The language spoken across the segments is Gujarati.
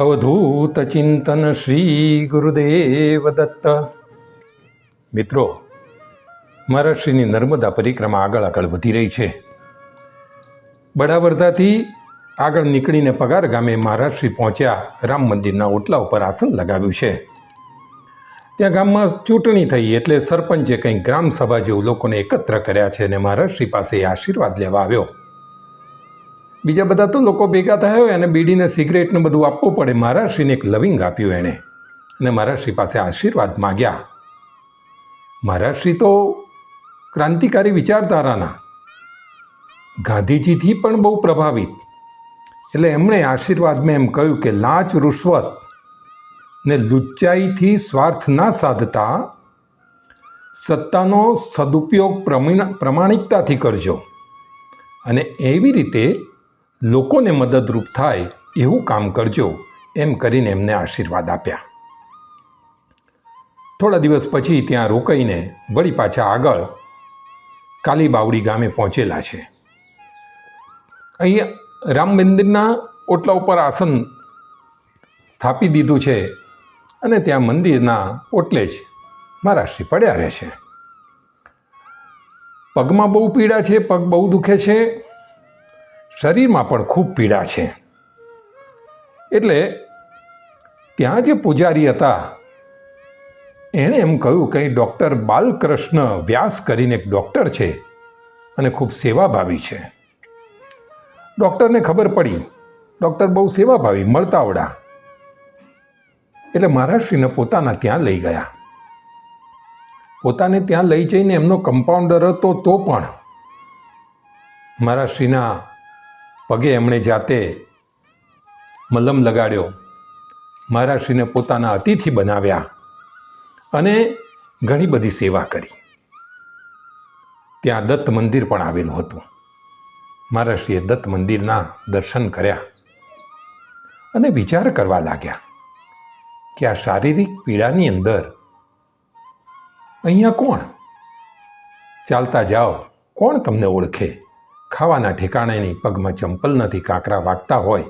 અવધૂત ચિંતન શ્રી ગુરુદેવ દત્ત મિત્રો મહારાષ્ટ્રની નર્મદા પરિક્રમા આગળ આગળ વધી રહી છે બડાવર્ધાથી આગળ નીકળીને પગાર ગામે મહારાષ્ટ્રી પહોંચ્યા રામ મંદિરના ઓટલા ઉપર આસન લગાવ્યું છે ત્યાં ગામમાં ચૂંટણી થઈ એટલે સરપંચે કંઈક ગ્રામ સભા જેવું લોકોને એકત્ર કર્યા છે અને મહારાષ્ટ્રી પાસે આશીર્વાદ લેવા આવ્યો બીજા બધા તો લોકો ભેગા થયા હોય અને બીડીને સિગરેટને બધું આપવું પડે. મહારાષ્ટ્રીને એક લવિંગ આપ્યું એણે. અને મહારાષ્ટ્રી પાસે આશીર્વાદ માગ્યા. મહારાષ્ટ્રી તો ક્રાંતિકારી વિચારધારાના ગાંધીજીથી પણ બહુ પ્રભાવિત. એટલે એમણે આશીર્વાદમાં એમ કહ્યું કે લાંચ રૂશ્વત ને લુચ્ચાઈથી સ્વાર્થ ના સાધતા સત્તાનો સદુપયોગ પ્રમિણ, પ્રમાણિકતાથી કરજો. અને એવી રીતે લોકોને મદદરૂપ થાય એવું કામ કરજો એમ કરીને એમને આશીર્વાદ આપ્યા. થોડા દિવસ પછી ત્યાં રોકાઈને વળી પાછા આગળ કાલીબાવડી ગામે પહોંચેલા છે. અહીંયા રામ મંદિરના ઓટલા ઉપર આસન સ્થાપી દીધું છે અને ત્યાં મંદિરના ઓટલે જ મહારાષ્ટ્રી પડ્યા રહે છે. પગમાં બહુ પીડા છે, પગ બહુ દુખે છે શરીરમાં પણ ખૂબ પીડા છે. એટલે ત્યાં જે પૂજારી હતા, એણે એમ કહ્યું કે ડૉક્ટર બાલકૃષ્ણ વ્યાસ કરીને એક ડૉક્ટર છે અને ખૂબ સેવાભાવી છે. ડૉક્ટરને ખબર પડી. ડૉક્ટર બહુ સેવાભાવી, મળતાવડા. એટલે મહારાષ્ટ્રીને પોતાના ત્યાં લઈ ગયા. પોતાને ત્યાં લઈ જઈને એમનો કમ્પાઉન્ડર હતો તો પણ મહારાષ્ટ્રીના પગે એમણે જાતે મલમ લગાડ્યો. મહારાષ્ટ્રીને પોતાના અતિથિ બનાવ્યા અને ઘણી બધી સેવા કરી. ત્યાં દત્ત મંદિર પણ આવેલું હતું. મહારાષ્ટ્રીએ દત્ત મંદિરના દર્શન કર્યા અને વિચાર કરવા લાગ્યા કે આ શારીરિક પીડાની અંદર અહીંયા કોણ? ચાલતા જાઓ, કોણ તમને ઓળખે? ખાવાના ઠેકાણે નહીં પગમાં ચંપલ નથી, કાંકરા વાગતા હોય.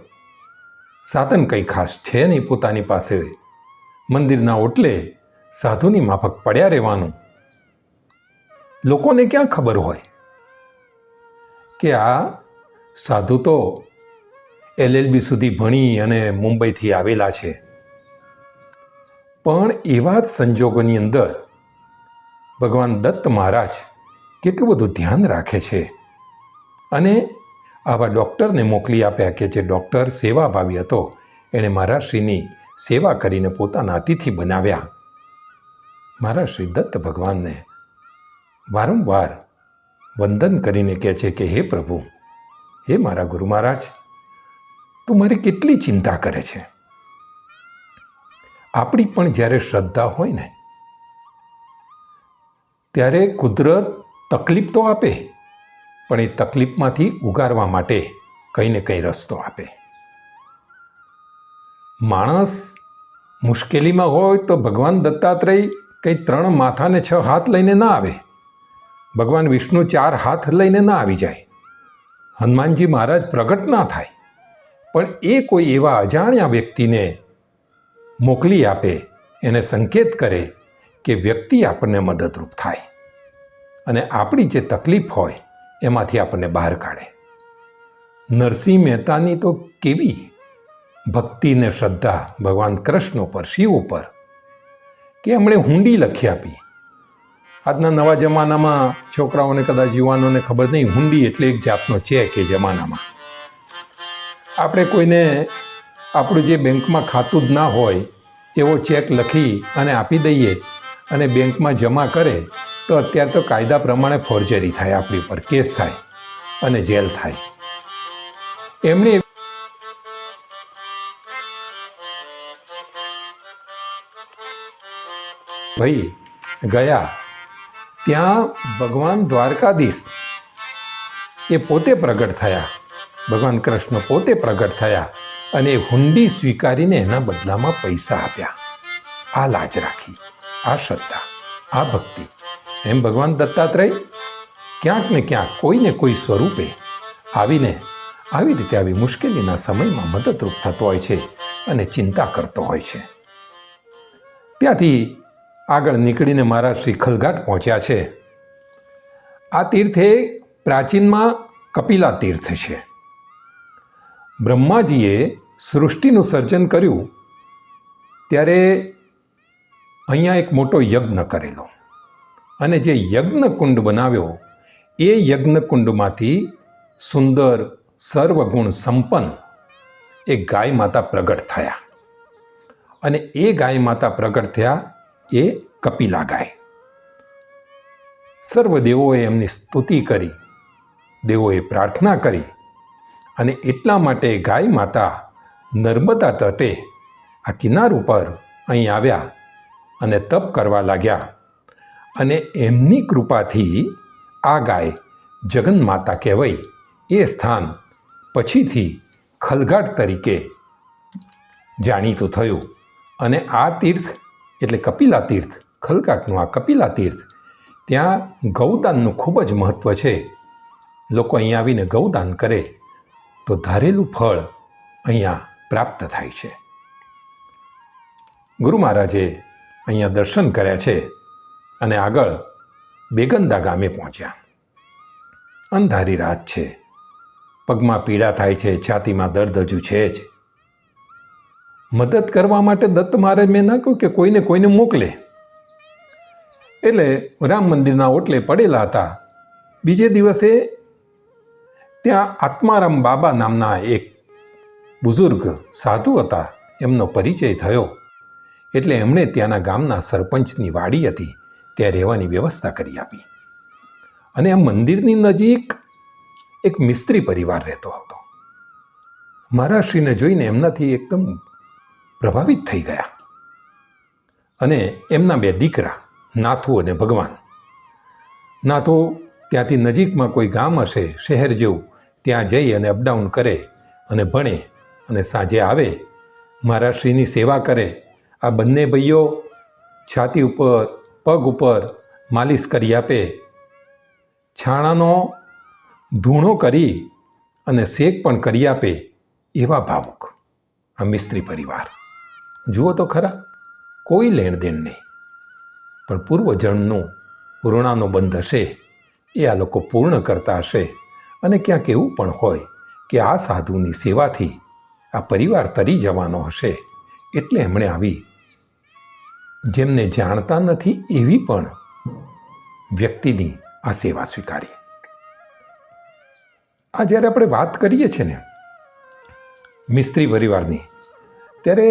સાધન કંઈ ખાસ છે નહીં પોતાની પાસે. મંદિરના ઓટલે સાધુની માફક પડ્યા રહેવાનું. લોકોને ક્યાં ખબર હોય? કે આ સાધુ તો એલએલબી સુધી ભણી અને મુંબઈથી આવેલા છે. પણ એવા જ સંજોગોની અંદર ભગવાન દત્ત મહારાજ કેટલું બધું ધ્યાન રાખે છે. અને આવા ડૉક્ટરને મોકલી આપ્યા કે જે ડૉક્ટર સેવાભાવી હતો. એણે મહારાષ્ટ્રીની સેવા કરીને પોતાના અતિથિ બનાવ્યા. મહારાષ્ટ્રી દત્ત ભગવાનને વારંવાર વંદન કરીને કહે છે કે, હે પ્રભુ, હે મારા ગુરુ મહારાજ, તું મારી કેટલી ચિંતા કરે છે? આપણી પણ જ્યારે શ્રદ્ધા હોય ને, ત્યારે કુદરત તકલીફ તો આપે. પણ એ તકલીફમાંથી ઉગારવા માટે કંઈ ને કંઈ રસ્તો આપે. માણસ મુશ્કેલીમાં હોય તો ભગવાન દત્તાત્રેય કંઈ ત્રણ માથાને છ હાથ લઈને ના આવે. ભગવાન વિષ્ણુ ચાર હાથ લઈને ના આવી જાય. હનુમાનજી મહારાજ પ્રગટ ના થાય. પણ એ કોઈ એવા અજાણ્યા વ્યક્તિને મોકલી આપે, એને સંકેત કરે કે વ્યક્તિ આપણને મદદરૂપ થાય. અને આપણી જે તકલીફ હોય એમાંથી આપણને બહાર કાઢે. નરસિંહ મહેતાની તો કેવી ભક્તિ ને શ્રદ્ધા ભગવાન કૃષ્ણ ઉપર, શિવ ઉપર, કે એમણે હુંડી લખી આપી. આજના નવા જમાનામાં છોકરાઓને કદાચ યુવાનોને ખબર નહીં, હુંડી એટલે એક જાતનો ચેક એ જમાનામાં. આપણે કોઈને આપણું જે બેંકમાં ખાતું જ ના હોય, એવો ચેક લખી અને આપી દઈએ અને બેંકમાં જમા કરે તો અત્યારે તો કાયદા પ્રમાણે ફોર્જરી થાય, આપણી પર કેસ થાય અને જેલ થાય. એમણે ભાઈ ગયા ત્યાં ભગવાન દ્વારકાધીશ એ પોતે પ્રગટ થયા. ભગવાન કૃષ્ણ પોતે પ્રગટ થયા અને હુંડી સ્વીકારીને એના બદલામાં પૈસા આપ્યા. આ લાજ રાખી, આ શ્રદ્ધા, આ ભક્તિ. એમ ભગવાન દત્તાત્રેય ક્યાંક ને ક્યાંક કોઈને કોઈ સ્વરૂપે આવીને આવી રીતે આવી મુશ્કેલીના સમયમાં મદદરૂપ થતો હોય છે અને ચિંતા કરતો હોય છે. ત્યાંથી આગળ નીકળીને મારા શ્રી ખલઘાટ પહોંચ્યા છે. આ તીર્થ પ્રાચીનમાં કપિલા તીર્થ છે. બ્રહ્માજીએ સૃષ્ટિનું સર્જન કર્યું ત્યારે અહીંયા એક મોટો યજ્ઞ કરેલો. અને જે યજ્ઞ કુંડ બનાવ્યો, એ યજ્ઞ કુંડમાંથી સુંદર સર્વગુણ સંપન્ન એ ગાય માતા પ્રગટ થયા. અને એ ગાય માતા પ્રગટ થયા એ કપિલા ગાય સર્વદેવોએ એમની સ્તુતિ કરી, દેવોએ પ્રાર્થના કરી અને એટલા માટે ગાય માતા નર્મદા તટે આ કિનાર ઉપર અહીં આવ્યા અને તપ કરવા લાગ્યા. અને એમની કૃપાથી આ ગાય જગન માતા કહેવાય. એ સ્થાન પછીથી ખલઘાટ તરીકે જાણીતું થયું. અને આ તીર્થ એટલે કપિલા તીર્થ ખલઘાટનું આ કપિલા તીર્થ, ત્યાં ગૌદાનનું ખૂબ જ મહત્ત્વ છે. લોકો અહીંયા આવીને ગૌદાન કરે તો ધારેલું ફળ અહીંયા પ્રાપ્ત થાય છે. ગુરુ મહારાજે અહીંયા દર્શન કર્યા છે. અને આગળ બેગંદા ગામે પહોંચ્યા. અંધારી રાત છે. પગમાં પીડા થાય છે. છાતીમાં દર્દ હજુ છે જ. મદદ કરવા માટે દત્ત મારે મેં ન કહ્યું કે કોઈને કોઈને મોકલે. એટલે રામ મંદિરના ઓટલે પડેલા હતા. બીજે દિવસે ત્યાં આત્મારામ બાબા નામના એક બુઝુર્ગ સાધુ હતા. એમનો પરિચય થયો. એટલે એમણે ત્યાંના ગામના સરપંચની વાડી હતી. ત્યાં રહેવાની વ્યવસ્થા કરી આપી. અને આ મંદિરની નજીક એક મિસ્ત્રી પરિવાર રહેતો હતો. મહારાષ્ટ્રીને જોઈને એમનાથી એકદમ પ્રભાવિત થઈ ગયા. અને એમના બે દીકરા, નાથુ અને ભગવાન. નાથુ ત્યાંથી નજીકમાં કોઈ ગામ હશે, શહેર જેવું, ત્યાં જઈ અને અપડાઉન કરે અને ભણે અને સાંજે આવે મહારાષ્ટ્રીની સેવા કરે. આ બંને ભાઈઓ છાતી ઉપર પગ ઉપર માલિશ કરી આપે. છાણાનો ધૂણો કરી અને શેક પણ કરી આપે એવા ભાવુક આ મિસ્ત્રી પરિવાર. જુઓ તો ખરા, કોઈ લેણ દેણ નહીં. પણ પૂર્વજન્મનું ઋણાનો બંધ હશે, એ આ લોકો પૂર્ણ કરતા હશે અને ક્યાંક એવું પણ હોય કે આ સાધુની સેવાથી આ પરિવાર તરી જવાનો હશે, એટલે એમણે આવી જેમને જાણતા નથી એવી પણ વ્યક્તિની આ સેવા સ્વીકારી આ જ્યારે આપણે વાત કરીએ છીએ ને મિસ્ત્રી પરિવારની, ત્યારે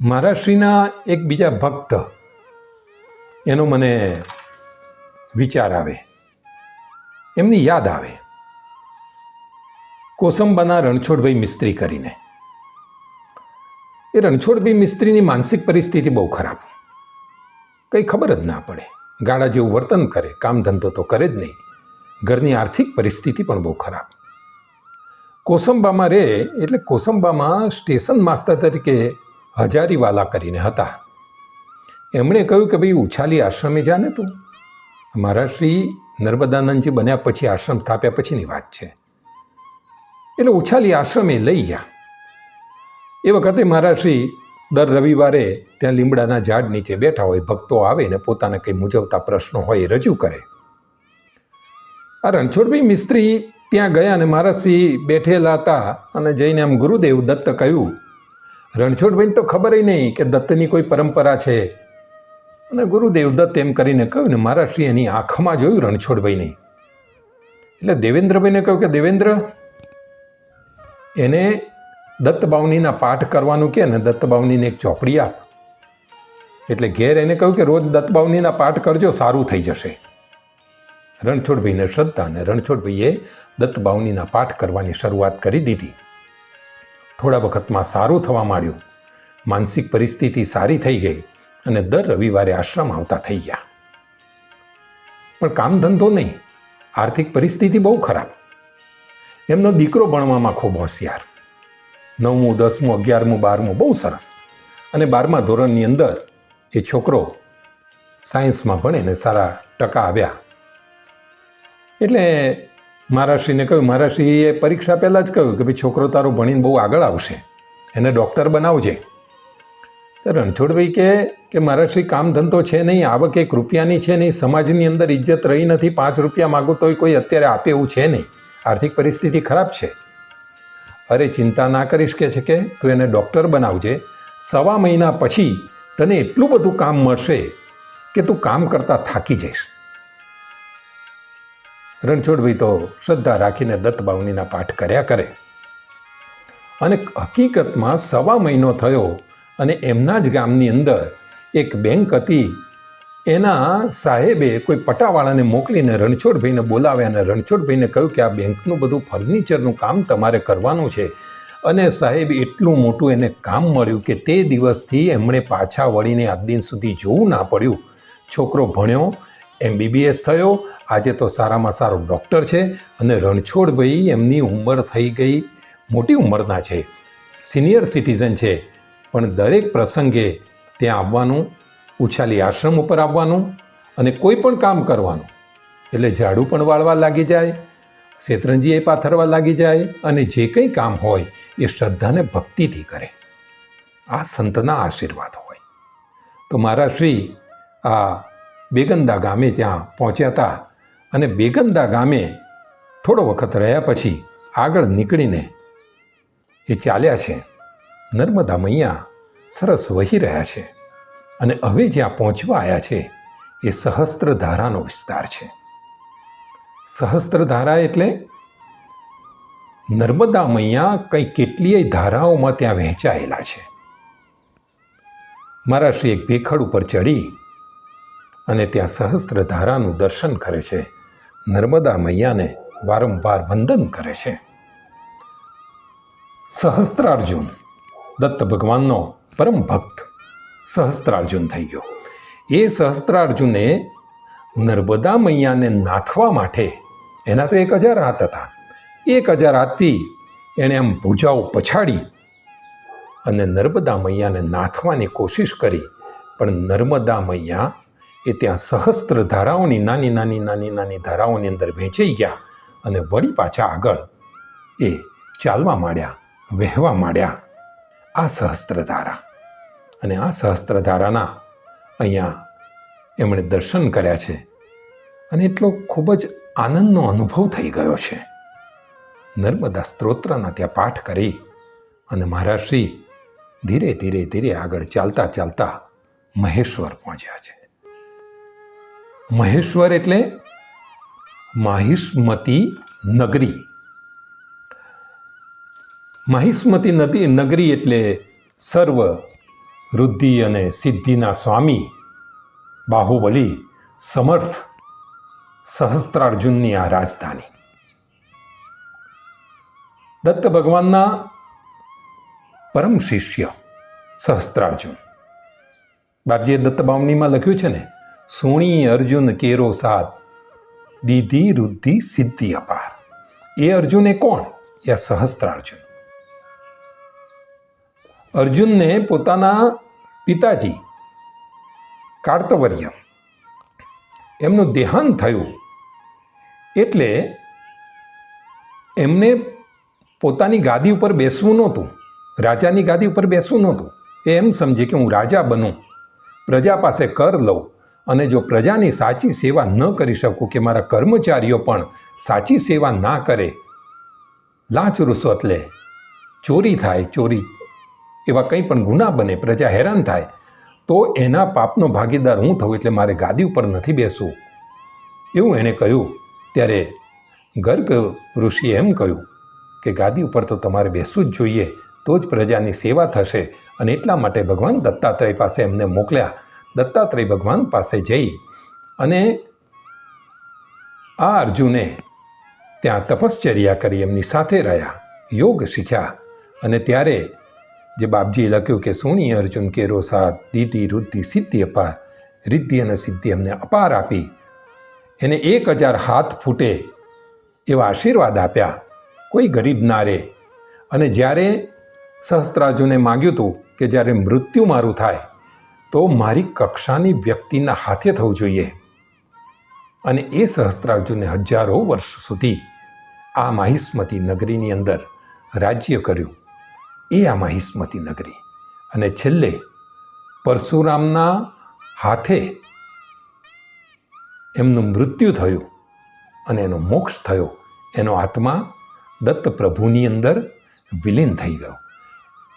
મહારાષ્ટ્રીના એક બીજા ભક્ત એનો મને વિચાર આવે, એમની યાદ આવે. કોસંબાના રણછોડભાઈ મિસ્ત્રી કરીને. એ રણછોડભાઈ મિસ્ત્રીની માનસિક પરિસ્થિતિ બહુ ખરાબ. કંઈ ખબર જ ના પડે. ગાળા જેવું વર્તન કરે, કામ ધંધો તો કરે જ નહીં. ઘરની આર્થિક પરિસ્થિતિ પણ બહુ ખરાબ. કોસંબામાં રહે એટલે કોસંબામાં સ્ટેશન માસ્તર તરીકે હજારીવાલા કરીને હતા. એમણે કહ્યું કે ભાઈ, ઉછાલી આશ્રમે જા ને તું. મારા શ્રી નર્મદાનંદજી બન્યા પછી આશ્રમ સ્થાપ્યા પછીની વાત છે. એટલે ઉછાલી આશ્રમે લઈ ગયા. એ વખતે મારા શ્રી દર રવિવારે ત્યાં લીમડાના ઝાડ નીચે બેઠા હોય, ભક્તો આવે ને પોતાના કંઈ મૂંઝવતા પ્રશ્નો હોય એ રજૂ કરે. આ રણછોડભાઈ મિસ્ત્રી ત્યાં ગયા અને મહારાજસિંહ બેઠેલા હતા અને જઈને આમ ગુરુદેવ દત્ત કહ્યું, રણછોડભાઈને તો ખબર નહીં કે દત્તની કોઈ પરંપરા છે. અને ગુરુદેવ દત્ત એમ કરીને કહ્યું ને મહારાજશ્રી એની આંખમાં જોયું રણછોડભાઈને. એટલે દેવેન્દ્રભાઈને કહ્યું કે, દેવેન્દ્ર, એને દત્ત બાવનીના પાઠ કરવાનું કે ને દત્ત બાવનીને એક ચોપડી આપ? એટલે ઘેર એને કહ્યું કે રોજ દત્ત બાવનીના પાઠ કરજો, સારું થઈ જશે. રણછોડભાઈને શ્રદ્ધા અને રણછોડભાઈએ દત્ત બાવનીના પાઠ કરવાની શરૂઆત કરી દીધી. થોડા વખતમાં સારું થવા માંડ્યું. માનસિક પરિસ્થિતિ સારી થઈ ગઈ અને દર રવિવારે આશ્રમ આવતા થઈ ગયા. પણ કામ ધંધો નહીં. આર્થિક પરિસ્થિતિ બહુ ખરાબ. એમનો દીકરો ભણવામાં ખૂબ હોશિયાર. નવમું, દસમું, અગિયારમું, બારમું, બહુ સરસ. અને બારમા ધોરણની અંદર એ છોકરો સાયન્સમાં ભણે ને સારા ટકા આવ્યા. એટલે મહારાષ્ટ્રીને કહ્યું મહારાષ્ટ્રીએ પરીક્ષા પહેલાં જ કહ્યું કે ભાઈ છોકરો તારો ભણીને બહુ આગળ આવશે. એને ડૉક્ટર બનાવજે. તો રણછોડભાઈ કે કે મહારાષ્ટ્રી કામ ધંધો છે નહીં, આવક એક રૂપિયાની છે નહીં, સમાજની અંદર ઇજ્જત રહી નથી, પાંચ રૂપિયા માગું તોય કોઈ અત્યારે આપે એવું છે નહીં. આર્થિક પરિસ્થિતિ ખરાબ છે. અરે ચિંતા ના કરીશ કે છે કે તું એને ડૉક્ટર બનાવજે. સવા મહિના પછી તને એટલું બધું કામ મળશે કે તું કામ કરતાં થાકી જઈશ. રણછોડભાઈ તો શ્રદ્ધા રાખીને દત્ત બાવનીના પાઠ કર્યા કરે. અને હકીકતમાં સવા મહિનો થયો અને એમના જ ગામની અંદર એક બેંક હતી એના સાહેબે કોઈ પટાવાળાને મોકલીને રણછોડભાઈને બોલાવ્યા અને રણછોડભાઈને કહ્યું કે આ બેંકનું બધું ફર્નિચરનું કામ તમારે કરવાનું છે. અને સાહેબ, એટલું મોટું એને કામ મળ્યું કે તે દિવસથી એમણે પાછા વળીને આજ દિન સુધી જોવું ના પડ્યું. છોકરો ભણ્યો, એમબીબીએસ થયો, આજે તો સારામાં સારો ડૉક્ટર છે અને રણછોડભાઈ એમની ઉંમર થઈ ગઈ, મોટી ઉંમરના છે. સિનિયર સિટીઝન છે. પણ દરેક પ્રસંગે ત્યાં આવવાનું ઉછાલી આશ્રમ ઉપર આવવાનું અને કોઈ પણ કામ કરવાનું. એટલે ઝાડુ પણ વાળવા લાગી જાય, શેતરંજીએ પાથરવા લાગી જાય અને જે કંઈ કામ હોય એ શ્રદ્ધાને ભક્તિથી કરે. આ સંતના આશીર્વાદ હોય. તો મારા શ્રી આ બેગંદા ગામે ત્યાં પહોંચ્યા હતા અને બેગંદા ગામે થોડો વખત રહ્યા પછી આગળ નીકળીને એ ચાલ્યા છે. નર્મદા મૈયા સરસ વહી રહ્યા છે. અને હવે જ્યાં પહોંચવા આવ્યા છે, એ સહસ્ત્રધારાનો વિસ્તાર છે. સહસ્ત્રધારા એટલે નર્મદા મૈયા કંઈ કેટલીય ધારાઓમાં ત્યાં વહેંચાયેલા છે. મારા શ્રી એક ભેખડ ઉપર ચડી અને ત્યાં સહસ્ત્રધારાનું દર્શન કરે છે, નર્મદા મૈયાને વારંવાર વંદન કરે છે. સહસ્ત્રાર્જુન, દત્ત ભગવાનનો પરમ ભક્ત સહસ્ત્રાર્જુન થઈ ગયો. એ સહસ્ત્રાર્જુને નર્મદા મૈયાને નાથવા માટે, એના તો એક હજાર હાથ હતા, એક હજાર હાથથી એણે આમ ભૂજાઓ પછાડી અને નર્મદા મૈયાને નાથવાની કોશિશ કરી. પણ નર્મદા મૈયા એ ત્યાં સહસ્ત્ર ધારાઓની નાની નાની નાની નાની ધારાઓની અંદર વહેંચાઈ ગયા અને વળી પાછા આગળ એ ચાલવા માંડ્યા, વહેવા માંડ્યા આ સહસ્ત્રધારા અને આ સહસ્ત્રધારાના અહીંયા એમણે દર્શન કર્યા છે. અને એટલો ખૂબ જ આનંદનો અનુભવ થઈ ગયો છે. નર્મદા સ્ત્રોત્રના ત્યાં પાઠ કરી અને મહારાષ્ટ્રી ધીરે ધીરે ધીરે આગળ ચાલતા ચાલતા મહેશ્વર પહોંચ્યા છે. મહેશ્વર એટલે માહિષ્મતી નગરી. માહિષ્મતી નદી નગરી એટલે સર્વ વૃદ્ધિ અને સિદ્ધિના સ્વામી બાહુબલી સમર્થ સહસ્ત્રાર્જુનની આ રાજધાની. દત્ત ભગવાનના પરમ શિષ્ય સહસ્ત્રાર્જુન. બાપજીએ દત્ત બાવનીમાં લખ્યું છે ને, સુણી અર્જુન કેરો સાત દીધી રુદ્ધિ સિદ્ધિ અપાર. એ અર્જુન કોણ? એ સહસ્ત્રાર્જુન. અર્જુનને પોતાના પિતાજી કાર્તવર્ય એમનું દેહાંત થયું એટલે એમને પોતાની ગાદી ઉપર બેસવું નહોતું, રાજાની ગાદી ઉપર બેસવું નહોતું. એ એમ સમજે કે હું રાજા બનું, પ્રજા પાસે કર લઉં અને જો પ્રજાની સાચી સેવા ન કરી શકું કે મારા કર્મચારીઓ પણ સાચી સેવા ના કરે, લાંચ રૂશ્વત લે. ચોરી થાય, ચોરી એવા કંઈ પણ ગુના બને, પ્રજા હેરાન થાય, તો એના પાપનો ભાગીદાર હું થઉં એટલે મારે ગાદી ઉપર નથી બેસવું. એવું એણે કહ્યું. ત્યારે ગર્ગ ઋષિએ એમ કહ્યું કે ગાદી ઉપર તો તમારે બેસવું જ જોઈએ, તો જ પ્રજાની સેવા થશે અને એટલા માટે ભગવાન દત્તાત્રેય પાસે એમને મોકલ્યા. દત્તાત્રેય ભગવાન પાસે જઈ અને આ અર્જુને ત્યાં તપશ્ચર્યા કરી, એમની સાથે રહ્યા. યોગ શીખ્યા અને ત્યારે જે બાપજીએ લખ્યું કે, સુણી અર્જુન કેરો સાથ દીધી રુદ્ધિ સિદ્ધિ અપાર, રિદ્ધિ અને સિદ્ધિ એમને અપાર આપી. એને એક હજાર હાથ ફૂટે એવા આશીર્વાદ આપ્યા. કોઈ ગરીબ ના રહે અને જ્યારે સહસ્ત્રાર્જુને માગ્યું હતું કે, જ્યારે મૃત્યુ મારું થાય, તો મારી કક્ષાની વ્યક્તિના હાથે થવું જોઈએ. અને એ સહસ્ત્રાર્જુને હજારો વર્ષ સુધી આ માહિસ્મતી નગરીની અંદર રાજ્ય કર્યું. એ આ મહિસ્મતી નગરી. અને છેલ્લે પરશુરામના હાથે એમનું મૃત્યુ થયું અને એનો મોક્ષ થયો. એનો આત્મા દત્ત પ્રભુની અંદર વિલીન થઈ ગયો.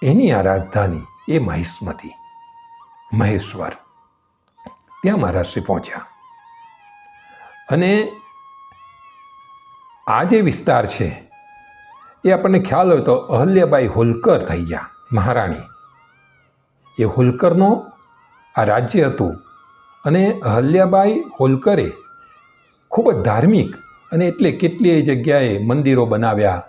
એની આ રાજધાની એ મહિસ્મતી મહેશ્વર. ત્યાં મહારાષ્ટ્રી પહોંચ્યા. અને આ જે વિસ્તાર છે એ આપણને ખ્યાલ હોય તો અહલ્યાબાઈ હોલકર થઈ ગયા, મહારાણી. એ હોલકરનો આ રાજ્ય હતું અને અહલ્યાબાઈ હોલકરે ખૂબ જ ધાર્મિક અને એટલે કેટલીય જગ્યાએ મંદિરો બનાવ્યા,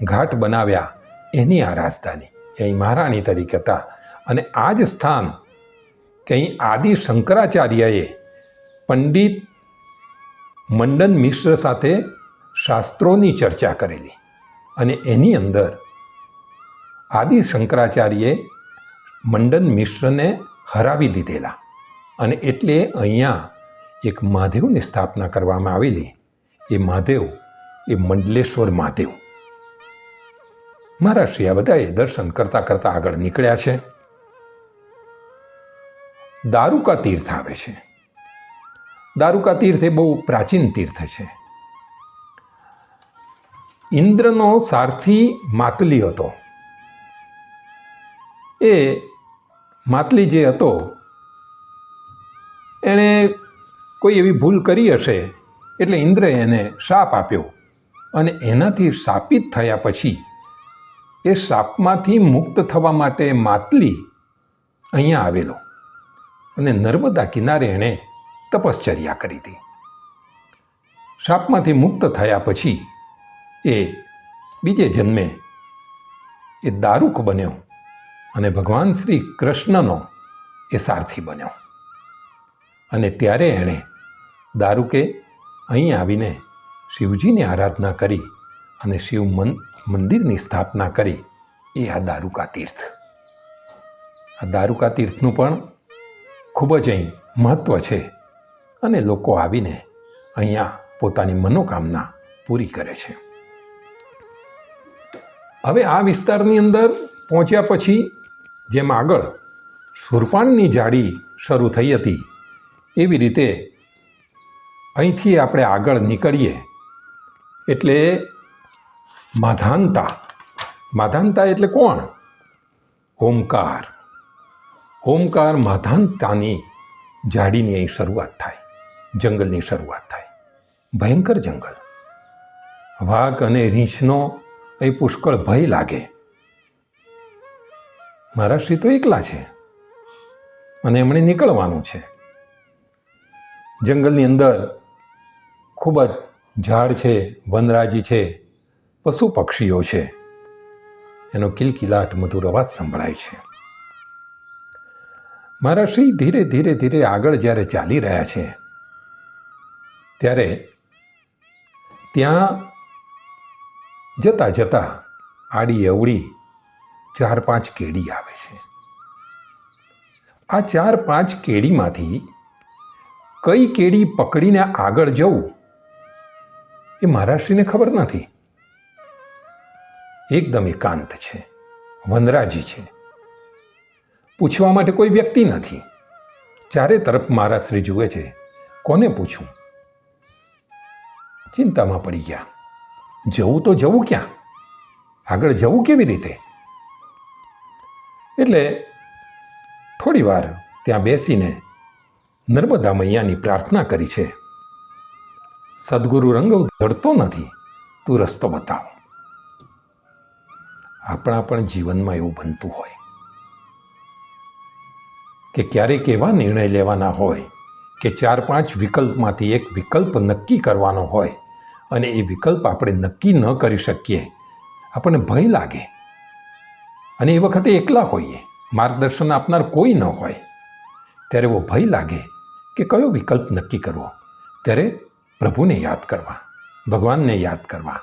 ઘાટ બનાવ્યા, એની આ રાજધાની. અહીં મહારાણી તરીકે હતા. અને આ જ સ્થાન કંઈ આદિ શંકરાચાર્યએ પંડિત મંડન મિશ્ર સાથે શાસ્ત્રોની ચર્ચા કરેલી. અને એની અંદર આદિ શંકરાચાર્યે મંડન મિશ્રને હરાવી દીધેલા. અને એટલે અહીંયા એક મહાદેવની સ્થાપના કરવામાં આવેલી. એ મહાદેવ, એ મંડલેશ્વર મહાદેવ. મારા શ્રી આ બધાએ દર્શન કરતાં કરતાં આગળ નીકળ્યા છે. દારૂકા તીર્થ આવે છે. દારૂકા તીર્થ એ બહુ પ્રાચીન તીર્થ છે. ઇન્દ્રનો સારથી માતલી હતો. એ માતલી જે હતો, એણે કોઈ એવી ભૂલ કરી હશે એટલે ઇન્દ્રએ એને શાપ આપ્યો અને એનાથી શાપિત થયા પછી એ શાપમાંથી મુક્ત થવા માટે માતલી અહીંયા આવેલો અને નર્મદા કિનારે એણે તપશ્ચર્યા કરી હતી. શાપમાંથી મુક્ત થયા પછી એ બીજે જન્મે એ દારૂક બન્યો અને ભગવાન શ્રી કૃષ્ણનો એ સારથી બન્યો. અને ત્યારે એણે દારૂકે અહીં આવીને શિવજીની આરાધના કરી અને શિવ મન, મંદિરની સ્થાપના કરી એ આ દારૂકા તીર્થ. આ દારૂકા તીર્થનું પણ ખૂબ જ અહીં મહત્ત્વ છે અને લોકો આવીને અહીંયા પોતાની મનોકામના પૂરી કરે છે. હવે આ વિસ્તારની અંદર પહોંચ્યા પછી જેમ આગળ સુરપાણની જાળી શરૂ થઈ હતી, એવી રીતે અહીંથી આપણે આગળ નીકળીએ. એટલે માધાનતા માધાનતા એટલે કોણ? ઓમકાર. ઓમકાર માધાનતાની જાડીની અહીં શરૂઆત થાય, જંગલની શરૂઆત થાય. ભયંકર જંગલ. વાઘ અને રીંછનો અહીં પુષ્કળ ભય લાગે. મારા શ્રી તો એકલા છે. અને એમણે નીકળવાનું છે. જંગલની અંદર ખૂબ જ ઝાડ છે, વનરાજી છે, પશુ પક્ષીઓ છે. એનો કિલકિલાટ મધુર અવાજ સંભળાય છે. મારા શ્રી ધીરે ધીરે ધીરે આગળ જ્યારે ચાલી રહ્યા છે, ત્યારે ત્યાં જતા જતા આડી અવળી ચાર પાંચ કેડી આવે છે. આ ચાર પાંચ કેડીમાંથી કઈ કેડી પકડીને આગળ જવું એ મહારાષ્ટ્રીને ખબર નથી. એકદમ એકાંત છે, વનરાજી છે. પૂછવા માટે કોઈ વ્યક્તિ નથી. ચારે તરફ મહારાજશ્રી જુએ છે, કોને પૂછું? ચિંતામાં પડી ગયા. જવું તો જવું ક્યાં? આગળ જવું કેવી રીતે? એટલે થોડી વાર ત્યાં બેસીને નર્મદા મૈયાની પ્રાર્થના કરી છે, સદગુરુ રંગ ધડતો નથી, તું રસ્તો બતાવ. આપણા પણ જીવનમાં એવું બનતું હોય કે ક્યારેક એવા નિર્ણય લેવાના હોય કે ચાર પાંચ વિકલ્પમાંથી એક વિકલ્પ નક્કી કરવાનો હોય અને એ વિકલ્પ આપણે નક્કી ન કરી શકીએ. આપણને ભય લાગે. અને એ વખતે એકલા હોઈએ. માર્ગદર્શન આપનાર કોઈ ન હોય. ત્યારે એવો ભય લાગે કે કયો વિકલ્પ નક્કી કરવો. ત્યારે પ્રભુને યાદ કરવા. ભગવાનને યાદ કરવા.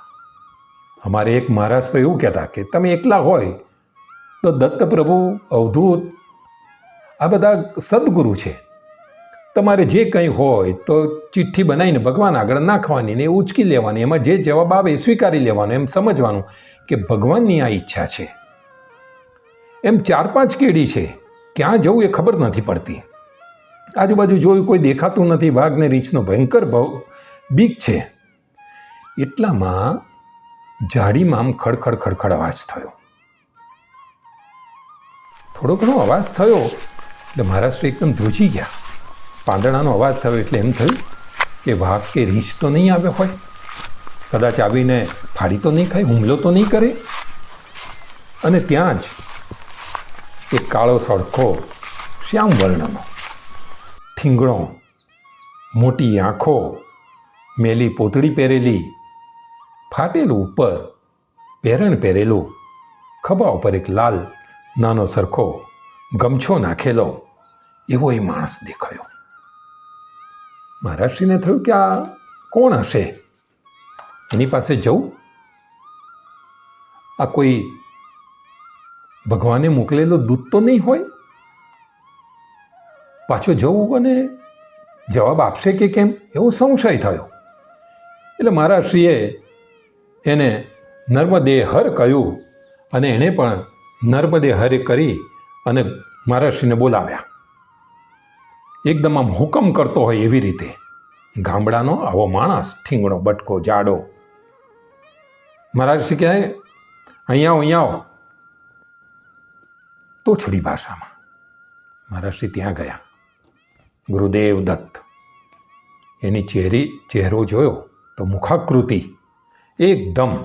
અમારે એક મહારાષ્ટ્ર એવું કહેતા કે તમે એકલા હોય તો દત્ત પ્રભુ, અવધૂત, આ બધા સદગુરુ છે. તમારે જે કંઈ હોય તો ચિઠ્ઠી બનાવીને ભગવાન આગળ નાખવાની ને ઉચકી લેવાની, એમાં જે જવાબ આવે એ સ્વીકારી લેવાનો, એમ સમજવાનું કે ભગવાનની આ ઈચ્છા છે. એમ ચાર પાંચ કેડી છે, ક્યાં જવું એ ખબર નથી પડતી. આજુબાજુ જોયું કોઈ દેખાતું નથી, વાઘને રીંછનો ભયંકર ભવ, બીક છે. એટલામાં જાડીમાં આમ ખડખડ ખડખડ અવાજ થયો. થોડો ઘણો અવાજ થયો, એટલે મહારાષ્ટ્ર એકદમ ધ્રુજી ગયા. પાંદડાનો અવાજ થયો એટલે એમ થયું કે વાઘ કે રીંછ તો નહીં આવ્યો હોય. કદાચ આવીને ફાડી તો નહીં ખાય, હુમલો તો નહીં કરે. અને ત્યાં જ એક કાળો સડકો શ્યામ વર્ણનો. ઠીંગણો મોટી આંખો, મેલી પોતળી પહેરેલી, ફાટેલું ઉપર પહેરણ પહેરેલું, ખભા ઉપર એક લાલ નાનો સરખો ગમછો નાખેલો એવો એ માણસ દેખાયો. મહારાષ્ટ્રીને થયું કે આ કોણ હશે? એની પાસે જવું? આ કોઈ ભગવાને મોકલેલો દૂત તો નહીં હોય? પાછો જવું અને જવાબ આપશે કે કેમ? એવો સંશય થયો. એટલે મહારાષ્ટ્રીએ એને નર્મદે હર કહ્યું અને એણે પણ નર્મદે હરે કરી અને મહારાષ્ટ્રીને બોલાવ્યા. એકદમ આમ હુકમ કરતો હોય એવી રીતે. ગામડાનો આવો માણસ, ઠીંગણો, બટકો, જાડો. મહારાષ્ટ્રી કહે અહીંયા અહીંયા તો તોછડી ભાષામાં. મહારાષ્ટ્રી ત્યાં ગયા. ગુરુદેવ દત્ત. એની ચહેરી, ચહેરો જોયો તો મુખાકૃતિ એકદમ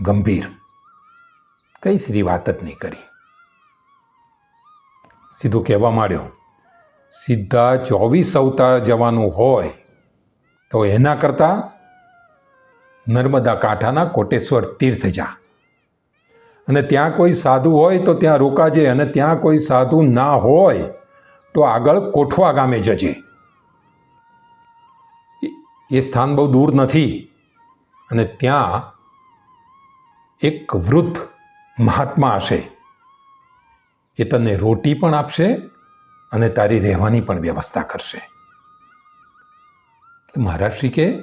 ગંભીર. કઈ સીધી વાત જ નહીં કરી. સીધું કહેવા માંડ્યો સીધા ચોવીસ અવતાર જવાનું હોય તો એના કરતાં નર્મદા કાંઠાના કોટેશ્વર તીર્થ જા. અને ત્યાં કોઈ સાધુ હોય તો ત્યાં રોકાજે અને ત્યાં કોઈ સાધુ ના હોય તો આગળ કોઠવા ગામે જજે. એ- સ્થાન બહુ દૂર નથી અને ત્યાં એક વૃદ્ધ મહાત્મા હશે. એ તને રોટી પણ આપશે અને તારી રહેવાની પણ વ્યવસ્થા કરશે. મહારાષ્ટ્રી કે,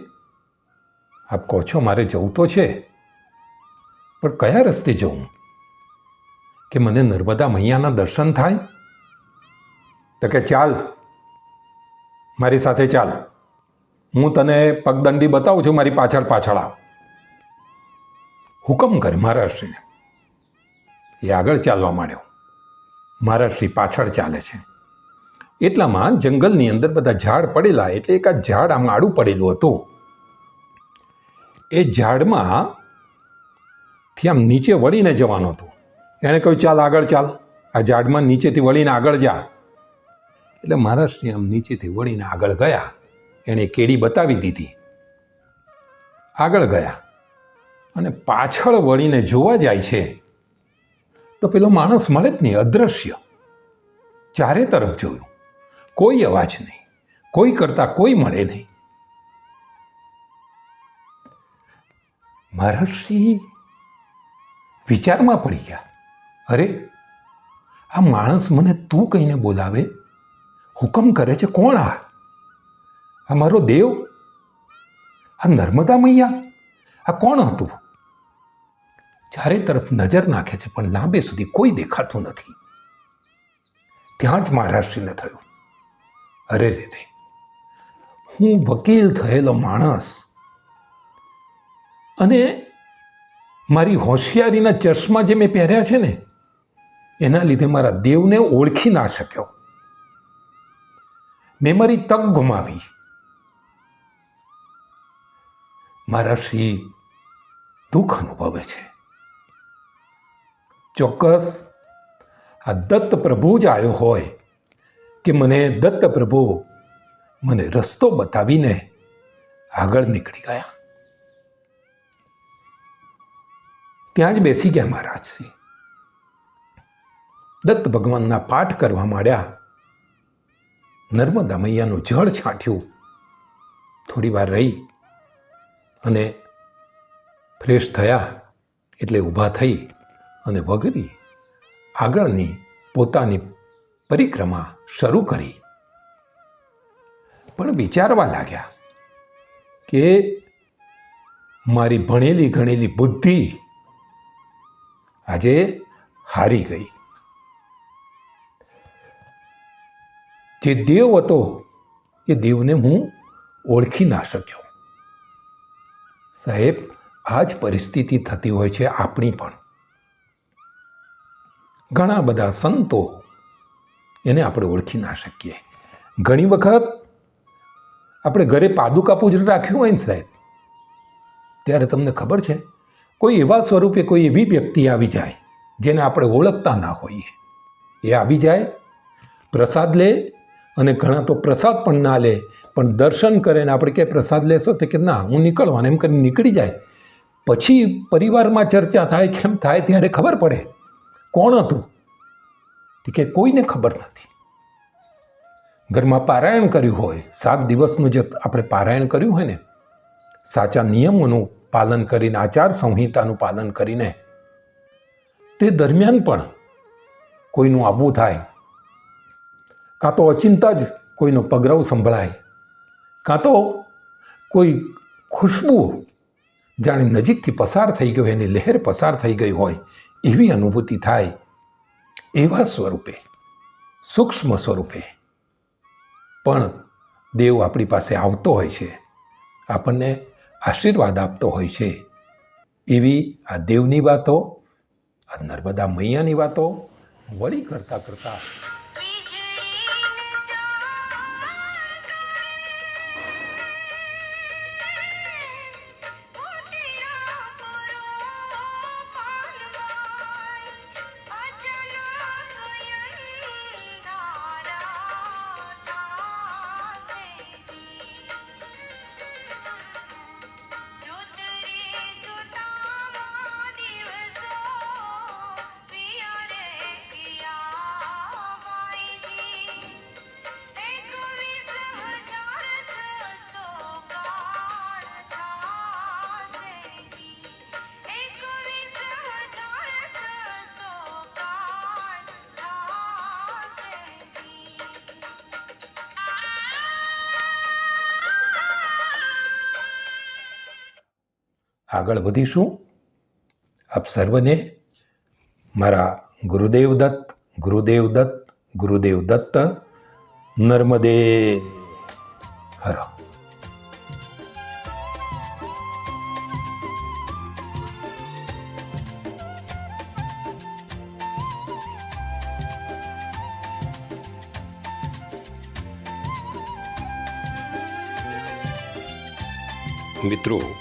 આપ કહો છો મારે જવું તો છે, પણ કયા રસ્તે જવું? કે મને નર્મદા મૈયાના દર્શન થાય? તો કે ચાલ, મારી સાથે ચાલ. હું તને પગદંડી બતાવું છું, મારી પાછળ પાછળ આવ. હુકમ કરે મહારાષ્ટ્રીને એ આગળ ચાલવા માંડ્યો. મહારાષ્ટ્રી પાછળ ચાલે છે. એટલામાં જંગલની અંદર બધા ઝાડ પડેલા એટલે એક આ ઝાડ આમ આડું પડેલું હતું. એ ઝાડમાં થી આમ નીચે વળીને જવાનું હતું. એણે કહ્યું, ચાલ, આગળ ચાલ. આ ઝાડમાં નીચેથી વળીને આગળ જા. એટલે મહારાષ્ટ્રી આમ નીચેથી વળીને આગળ ગયા. એણે કેડી બતાવી દીધી. આગળ ગયા. અને પાછળ વળીને જોવા જાય છે, તો પેલો માણસ મળે જ નહીં, અદ્રશ્ય. ચારે તરફ જોયું. કોઈ અવાજ નહીં. કોઈ કરતા કોઈ મળે નહીં. મહર્ષિ વિચારમાં પડી ગયા. અરે, આ માણસ મને તું કહીને બોલાવે? હુકમ કરે છે કોણ આ? આ મારો દેવ? આ નર્મદા મૈયા? આ કોણ હતું? ચારે તરફ નજર નાખે છે, પણ લાંબે સુધી કોઈ દેખાતું નથી. ત્યાં જ મહારાષ્ટ્રીને થયું. અરે રે રે. હું વકીલ થયેલો માણસ અને મારી હોશિયારીના ચશ્મા જે મેં પહેર્યા છે ને, એના લીધે મારા દેવને ઓળખી ના શક્યો. મેં મારી તક ગુમાવી. મારા શ્રી દુઃખ અનુભવે છે. ચોક્કસ આ દત્ત પ્રભુ જ આવ્યો હોય કે મને દત્ત પ્રભુ મને રસ્તો બતાવીને આગળ નીકળી ગયા. ત્યાં જ બેસી ગયા મહારાજસિંહ દત્ત ભગવાનના પાઠ કરવા માંડ્યા. નર્મદા મૈયાનું જળ છાંટ્યું. થોડી વાર રહી અને ફ્રેશ થયા એટલે ઊભા થઈ અને વગરી આગળની પોતાની પરિક્રમા શરૂ કરી. પણ વિચારવા લાગ્યા કે મારી ભણેલી ગણેલી બુદ્ધિ આજે હારી ગઈ. જે દેવ હતો એ દેવને હું ઓળખી ના શક્યો. સાહેબ, આ જ પરિસ્થિતિ થતી હોય છે આપણી પણ. ઘણા બધા સંતો એને આપણે ઓળખી ના શકીએ. ઘણી વખત આપણે ઘરે પાદુકા પૂજન રાખ્યું હોય ને સાહેબ, ત્યારે તમને ખબર છે, કોઈ એવા સ્વરૂપે કોઈ એવી વ્યક્તિ આવી જાય જેને આપણે ઓળખતા ના હોઈએ. એ આવી જાય, પ્રસાદ લે અને ઘણા તો પ્રસાદ પણ ના લે, પણ દર્શન કરે ને આપણે કે પ્રસાદ લેશો તો કે ના, હું નીકળવાને, એમ કરીને નીકળી જાય. પછી પરિવારમાં ચર્ચા થાય, કેમ થાય, ત્યારે ખબર પડે કોણ હતું? કે કોઈને ખબર નથી. ઘરમાં પારાયણ કર્યું હોય, સાત દિવસનું જે આપણે પારાયણ કર્યું હોય ને, સાચા નિયમોનું પાલન કરીને, આચાર સંહિતાનું પાલન કરીને, તે દરમિયાન પણ કોઈનું આબુ થાય, કાં તો અચિંતા જ કોઈનો પગરવ સંભળાય, કાં તો કોઈ ખુશ્બુ જાણે નજીકથી પસાર થઈ ગયો એની લહેર પસાર થઈ ગઈ હોય, એવી અનુભૂતિ થાય. એવા સ્વરૂપે, સૂક્ષ્મ સ્વરૂપે. પણ દેવ આપણી પાસે આવતો હોય છે, આપણને આશીર્વાદ આપતો હોય છે. એવી આ દેવની વાતો, આ નર્મદા મૈયાની વાતો વળી કરતાં કરતાં આગળ વધીશું આપ સર્વને મારા ગુરુદેવ દત્ત ગુરુદેવ દત્ત ગુરુદેવ દત્ત નર્મદે હર મિત્રો